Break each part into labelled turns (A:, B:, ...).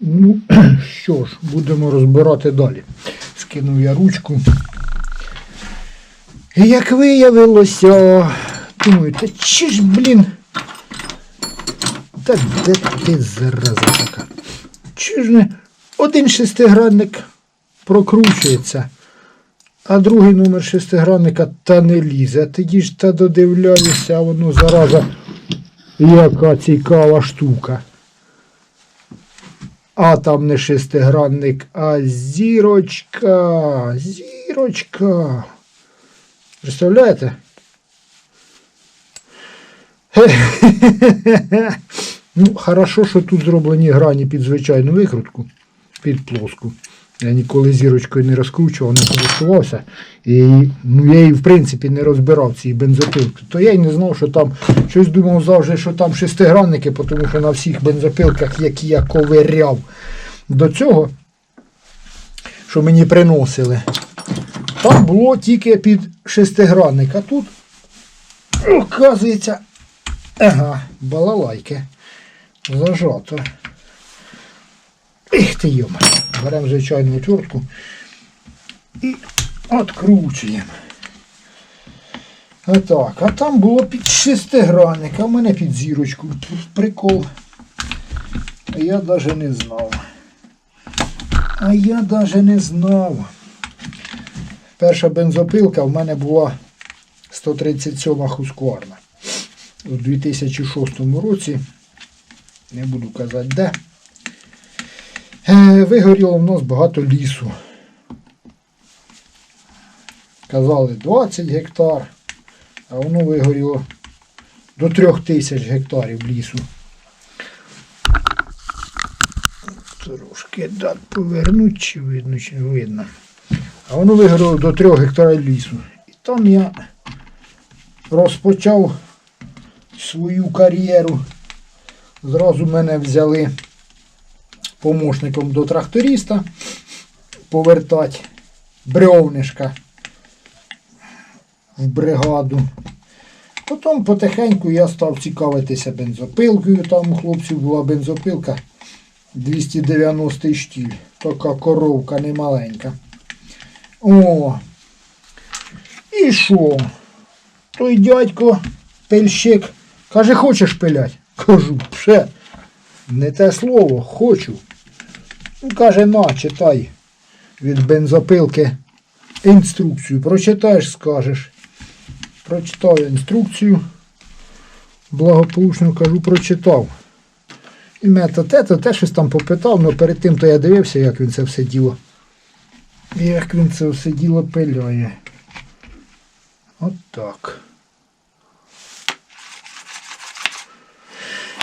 A: Ну, що ж, будемо розбирати далі. Скинув я ручку. Як виявилося, думаю, та чи ж, блін. Та де ти зараза така? Чи ж не один шестигранник прокручується, а другий номер шестигранника та не лізе. Тоді ж та додивляюся, воно зараза, яка цікава штука. А там не шестигранник, а зірочка. Зірочка. Представляєте? Ну, хорошо, що тут зроблені грані під звичайну викрутку, під плоску. Я ніколи зірочкою не розкручував, не користувався. І ну, я її, в принципі, не розбирав ці бензопилки. То я й не знав, що там щось думав завжди, що там шестигранники, тому що на всіх бензопилках, які я ковиряв до цього, що мені приносили, там було тільки під шестигранник. А тут, оказується, ага, балалайки. Зажато. Ех ти йома. Беремо звичайну отвертку і відкручуємо. Отак. А там було під шестигранник, а в мене під зірочку. Прикол. А я навіть не знав. А я навіть не знав. Перша бензопилка в мене була 137 хускварна. У 2006 році, не буду казати де, вигоріло в нас багато лісу. Казали 20 гектар, а воно вигоріло до 3000 гектарів лісу. Трошки дат повернуть, чи видно, чи не видно. А воно вигоріло до 3 гектарів лісу. І там я розпочав свою кар'єру. Зразу мене взяли помощником до тракториста повертати бревнишка в бригаду. Потім потихеньку я став цікавитися бензопилкою. Там у хлопців була бензопилка 290 штіль. Така коровка немаленька. О! І що? Той дядько пильщик каже, хочеш пилять? Кажу, пше, не те слово, хочу. Він каже, на, читай від бензопилки інструкцію. Прочитаєш, скажеш. Прочитав інструкцію. Благополучно кажу, прочитав. І мене те, то те щось там попитав, але перед тим то я дивився, як він це все діло. Як він це все діло пиляє. От так.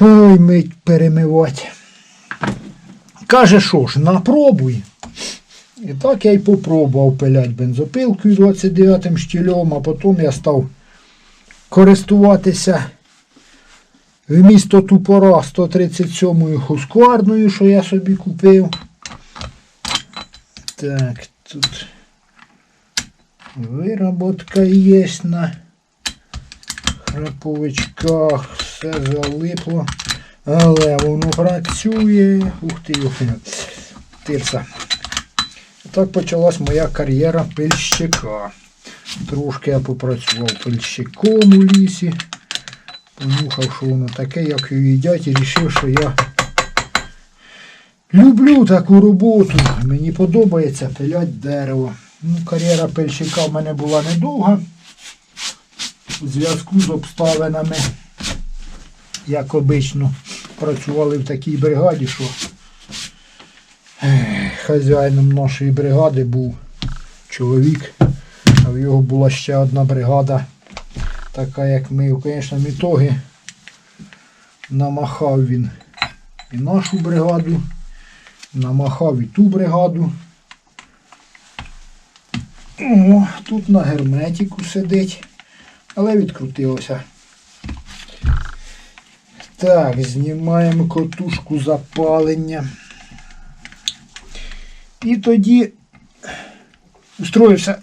A: Ой, мить перемивати. Каже, що ж, напробуй. І так я й попробував пилять бензопилкою 29 штільом, а потім я став користуватися вмісто тупора 137-ю хускварною, що я собі купив. Так, тут вироботка є на храповичках, все залипло, але воно працює. Ух ти, ух ти. Тирса. Так почалась моя кар'єра пильщика. Трошки я попрацював пильщиком у лісі. Понюхав, що воно таке, як його їдять, і вирішив, що я люблю таку роботу. Мені подобається пилять дерево. Ну, кар'єра пильщика в мене була недовга. У зв'язку з обставинами, як обично, працювали в такій бригаді, що хазяїном нашої бригади був чоловік, а в його була ще одна бригада, така як ми. Звісно, ітоги намахав він і нашу бригаду, намахав і ту бригаду. О, тут на герметику сидить, але відкрутилося. Так, знімаємо котушку запалення. І тоді устроївся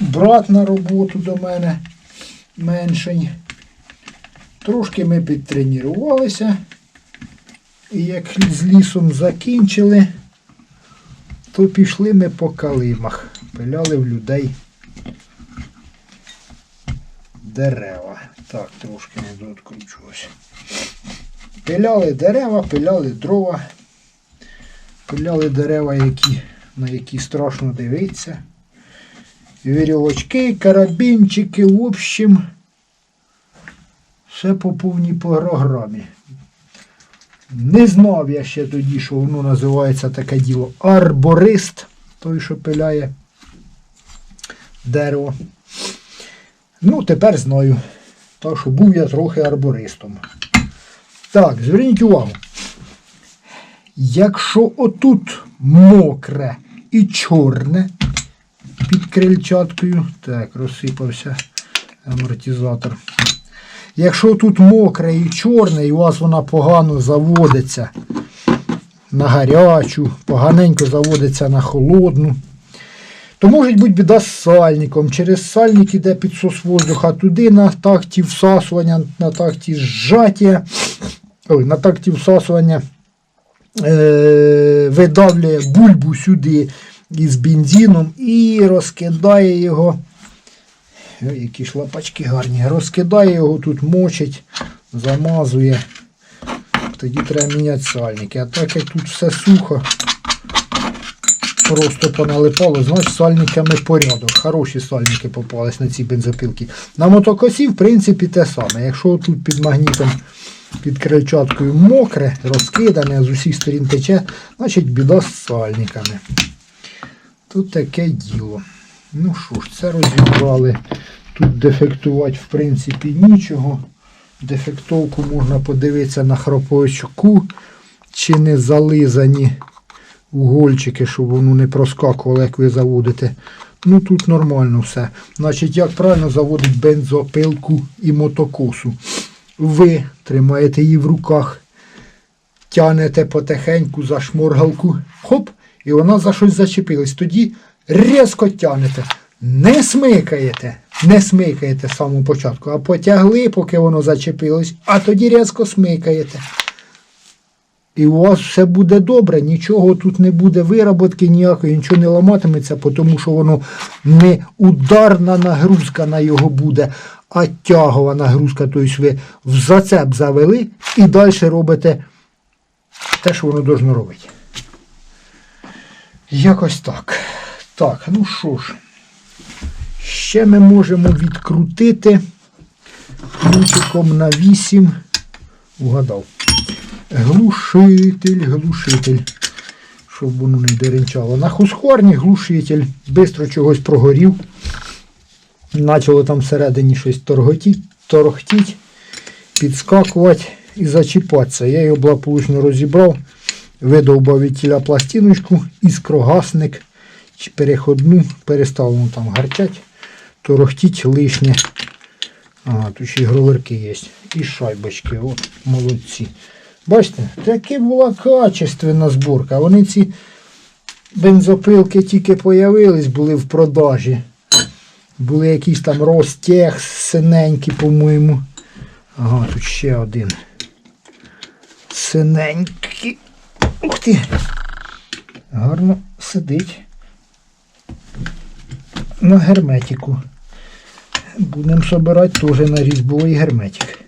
A: брат на роботу до мене менший. Трошки ми підтренувалися. І як з лісом закінчили, то пішли ми по калимах, пиляли в людей дерева. Так, трошки не дооткручувався. Пиляли дерева, пиляли дрова, пиляли дерева, які, на які страшно дивитися. Вірьовочки, карабінчики, в общем, все по повній програмі. Не знав я ще тоді, що воно називається таке діло арборист, той, що пиляє дерево. Ну, тепер знаю. Так що був я трохи арбористом. Так, зверніть увагу. Якщо отут мокре і чорне під крильчаткою, так, розсипався амортизатор. Якщо тут мокре і чорне, і у вас вона погано заводиться на гарячу, поганенько заводиться на холодну, то може бути біда з сальником. Через сальник іде підсос воздуха туди на такті всасування, на такті зжаття, ой, на такті всасування е, видавлює бульбу сюди із бензином і розкидає його. Ой, які ж лапачки гарні. Розкидає його тут, мочить, замазує. Тоді треба міняти сальники. А так як тут все сухо, просто поналипало, значить сальниками порядок. Хороші сальники попались на ці бензопилки. На мотокосі, в принципі, те саме. Якщо тут під магнітом, під крильчаткою мокре, розкидане, з усіх сторін тече, значить біда з сальниками. Тут таке діло. Ну що ж, це розібрали. Тут дефектувати, в принципі, нічого. Дефектовку можна подивитися на хроповичку, чи не зализані угольчики, щоб воно не проскакувало, як ви заводите. Ну тут нормально все. Значить, як правильно заводить бензопилку і мотокосу. Ви тримаєте її в руках, тянете потихеньку за шморгалку, хоп, і вона за щось зачепилась. Тоді різко тянете. Не смикаєте, не смикаєте з самого початку, а потягли, поки воно зачепилось, а тоді різко смикаєте. І у вас все буде добре, нічого тут не буде вироботки ніякої, нічого не ламатиметься, тому що воно не ударна нагрузка на його буде, а тягова нагрузка. Тобто ви в зацеп завели і далі робите те, що воно должно робити. Якось так. Так, ну що ж. Ще ми можемо відкрутити ключиком на 8. Угадав. Глушитель, глушитель. Щоб воно не деренчало. На хускорні глушитель. Бистро чогось прогорів. Почало там всередині щось торготіть, торохтіть, підскакувати і зачіпатися. Я його благополучно розібрав, видовбав від тіля пластиночку, іскрогасник чи переходну, перестав воно там гарчать, торохтіть лишнє. Ага, тут ще й гроверки є. І шайбочки. От, молодці. Бачите, таки була качественна зборка. Вони ці бензопилки тільки появились, були в продажі. Були якісь там розтяг синенькі, по-моєму. Ага, тут ще один. Синенький. Ух ти! Гарно сидить на герметику. Будемо собирати теж на різьбовий герметик.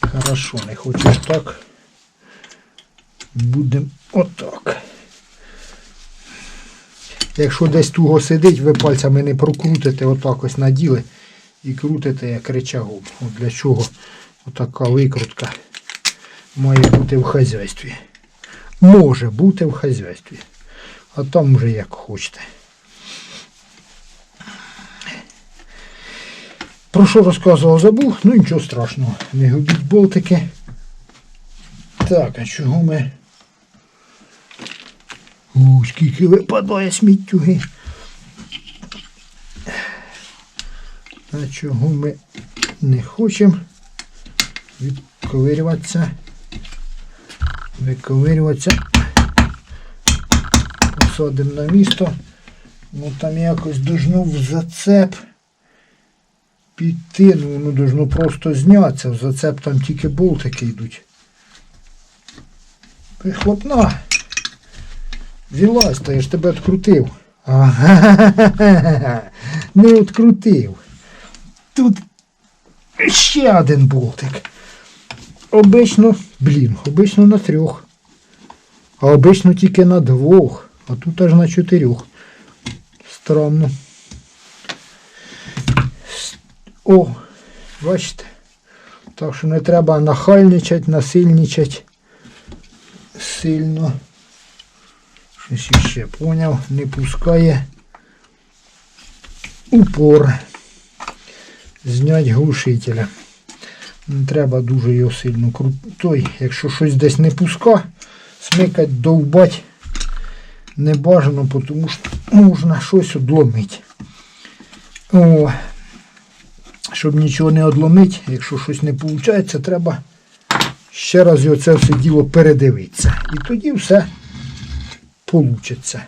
A: Хорошо, не хочеш так. Будемо отак. Якщо десь туго сидить, ви пальцями не прокрутите, отак ось наділи і крутите як речагом. От для чого отака викрутка має бути в хазяйстві. Може бути в хазяйстві. А там вже як хочете. Про що розказував, забув, ну нічого страшного. Не губіть болтики. Так, а чого ми... У, скільки випадає сміттюги. А чого ми не хочемо відковирюватися? Виковирюватися. Посадимо на місто. Ну там якось должно в зацеп піти, ну воно должно просто знятися. В зацеп там тільки болтики йдуть. Вихлопна. Вілазь, та я ж тебе відкрутив. Ага, не відкрутив. Тут ще один болтик. Обично, блін, обично на трьох. А обично тільки на двох. А тут аж на чотирьох. Странно. О, бачите. Так що не треба нахальничати, насильничати сильно. Щось іще поняв, не пускає упор. Знять глушителя. Не треба дуже його сильно крутити. Той, якщо щось десь не пуска, смикать, довбать не бажано, тому що можна щось одломити. О, щоб нічого не одломити, якщо щось не виходить, треба ще раз його це все діло передивитися. І тоді все вийде.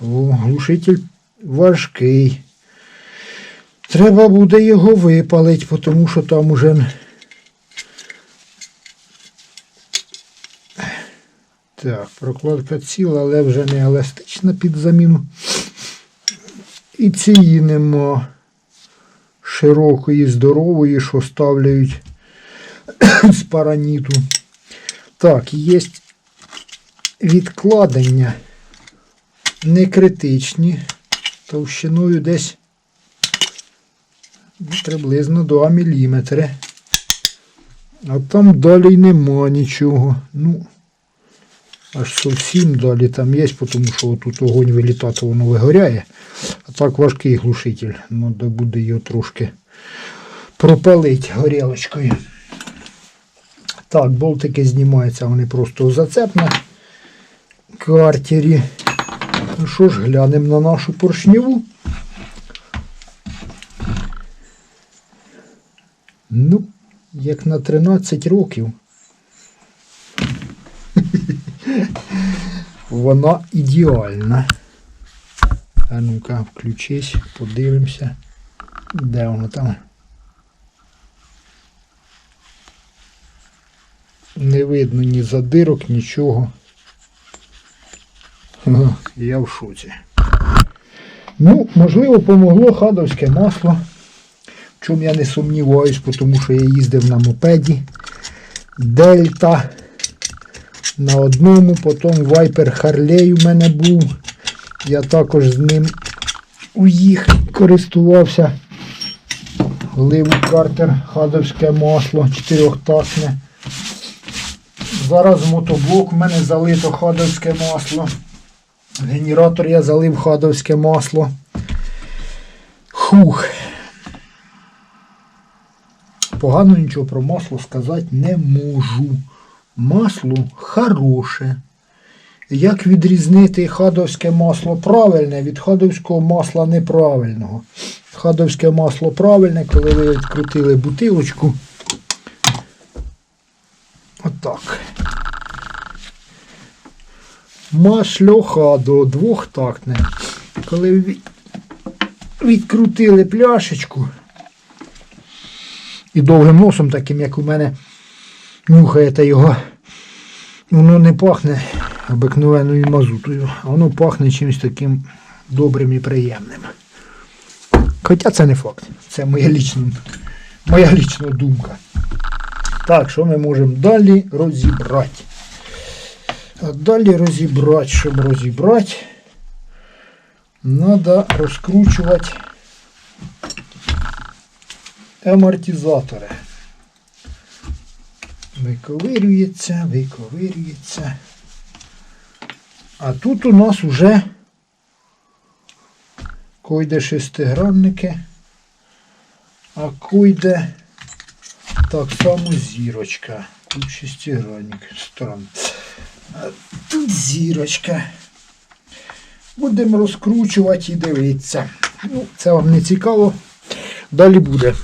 A: О, глушитель важкий. Треба буде його випалити, тому що там уже. Так, прокладка ціла, але вже не еластична під заміну. І цієї нема широкої, здорової, що ставляють з параніту. Так, є відкладення не критичні, товщиною десь приблизно 2 мм. А там далі нема нічого. Ну, аж зовсім далі там є, тому що тут огонь вилітати, воно вигоряє. А так важкий глушитель. Треба буде його трошки пропалити горілочкою. Так, болтики знімаються, вони просто у зацеп на картері. Ну що ж, глянемо на нашу поршневу. Ну, як на 13 років. Вона ідеальна. А ну-ка, включись, подивимося. Де воно там? Не видно ні задирок, нічого. Ага, Я в шоці. Ну, можливо, помогло хадовське масло. В чому я не сумніваюсь, тому що я їздив на мопеді. Дельта. На одному, потім Viper Harley у мене був. Я також з ним у їх користувався. Лив картер хадовське масло чотирьохтасне. Зараз мотоблок в мене залито ходовське масло. Генератор я залив ходовське масло. Хух. Погано нічого про масло сказати не можу. Масло хороше. Як відрізнити хадовське масло правильне від хадовського масла неправильного? Хадовське масло правильне, коли ви відкрутили бутилочку. Отак. Масло хадо двохтактне. Коли відкрутили пляшечку і довгим носом, таким як у мене, нюхаєте його, воно не пахне обикновеною мазутою, а воно пахне чимось таким добрим і приємним. Хоча це не факт. Це моя лічна, моя лічна думка. Так, що ми можемо далі розібрати? А далі розібрати, щоб розібрати, треба розкручувати амортизатори. Виковирюється, виковирюється. А тут у нас уже койде шестигранники, а койде так само зірочка. Тут шестигранник. Странно. Тут зірочка. Будемо розкручувати і дивитися. Ну, це вам не цікаво. Далі буде.